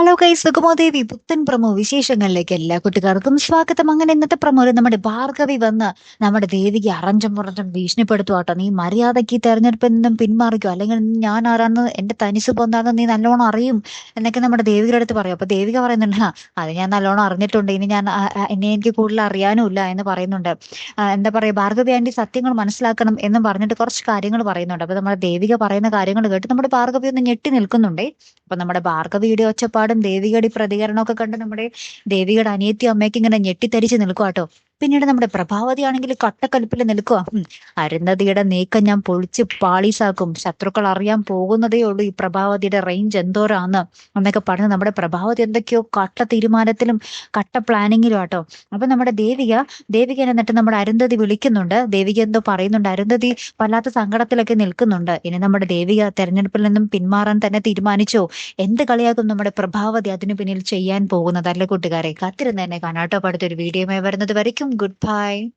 Hello guys സുഗമോദേവി പുത്തൻ promo വിശേഷങ്ങളിലേക്ക് എല്ലാ കൂട്ടുകാർക്കും സ്വാഗതം. അങ്ങനെ ഇന്നത്തെ പ്രമോയിൽ നമ്മുടെ ഭാർഗവി വന്ന് നമ്മുടെ ദേവിക്ക് അറഞ്ചും പുറഞ്ചം ഭീഷണിപ്പെടുത്തു കേട്ടോ നീ മര്യാദയ്ക്ക് ഈ തെരഞ്ഞെടുപ്പിൽ നിന്നും പിന്മാറിക്കോ. അല്ലെങ്കിൽ ഞാൻ ആരാന്ന് എന്റെ തനിസ് എന്താണെന്ന് നീ നല്ലോണം അറിയും എന്നൊക്കെ നമ്മുടെ ദേവികയുടെ അടുത്ത് പറയും. അപ്പൊ ദേവിക പറയുന്നുണ്ട് "ആ, അത് ഞാൻ നല്ലോണം അറിഞ്ഞിട്ടുണ്ട്. ഇനി ഞാൻ എന്നെ എനിക്ക് കൂടുതൽ അറിയാനുമില്ല എന്ന് പറയുന്നുണ്ട്. എന്താ പറയാ ഭാർഗവി ആന്റി സത്യങ്ങൾ മനസ്സിലാക്കണം എന്ന് പറഞ്ഞിട്ട് കുറച്ച് കാര്യങ്ങൾ പറയുന്നുണ്ട്. അപ്പൊ നമ്മുടെ ദേവിക പറയുന്ന കാര്യങ്ങൾ കേട്ട് നമ്മുടെ ഭാർഗവി ഒന്ന് ഞെട്ടി നിൽക്കുന്നുണ്ടേ. അപ്പൊ നമ്മുടെ ഭാർഗവിയുടെ ഒച്ചപ്പാടും ദേവികയുടെ പ്രതികരണം പ്രതികരണമൊക്കെ കണ്ട് നമ്മുടെ ദേവികയുടെ അനിയത്തി അമ്മയ്ക്ക് ഇങ്ങനെ ഞെട്ടിത്തരിച്ച് നിൽക്കുക കേട്ടോ പിന്നീട് നമ്മുടെ പ്രഭാവതി ആണെങ്കിൽ കട്ടക്കലിപ്പിൽ നിൽക്കുക. അരുന്ധതിയുടെ നീക്കം ഞാൻ പൊളിച്ച് പാളീസാക്കും. ശത്രുക്കൾ അറിയാൻ പോകുന്നതേ ഉള്ളൂ ഈ പ്രഭാവതിയുടെ റേഞ്ച് എന്തോരാന്ന്. എന്നൊക്കെ പറഞ്ഞ് നമ്മുടെ പ്രഭാവതി എന്തൊക്കെയോ കട്ട തീരുമാനത്തിലും കട്ട പ്ലാനിങ്ങിലും ആട്ടോ. അപ്പൊ നമ്മുടെ ദേവിക ദേവിക എന്നിട്ട് നമ്മുടെ അരുന്ധതി വിളിക്കുന്നുണ്ട്. ദേവിക എന്തോ പറയുന്നുണ്ട്. അരുന്ധതി വല്ലാത്ത സങ്കടത്തിലൊക്കെ നിൽക്കുന്നുണ്ട്. ഇനി നമ്മുടെ ദേവിക തെരഞ്ഞെടുപ്പിൽ നിന്നും പിന്മാറാൻ തന്നെ തീരുമാനിച്ചോ? എന്ത് കളിയാകും നമ്മുടെ പ്രഭാവതി അതിനു പിന്നിൽ ചെയ്യാൻ പോകുന്നത്? അല്ലെ കൂട്ടുകാരെ? കാത്തിരുന്ന് തന്നെ കാണാട്ടോ അടുത്തൊരു വീഡിയോയുമായി വരുന്നത് വരയ്ക്കും. goodbye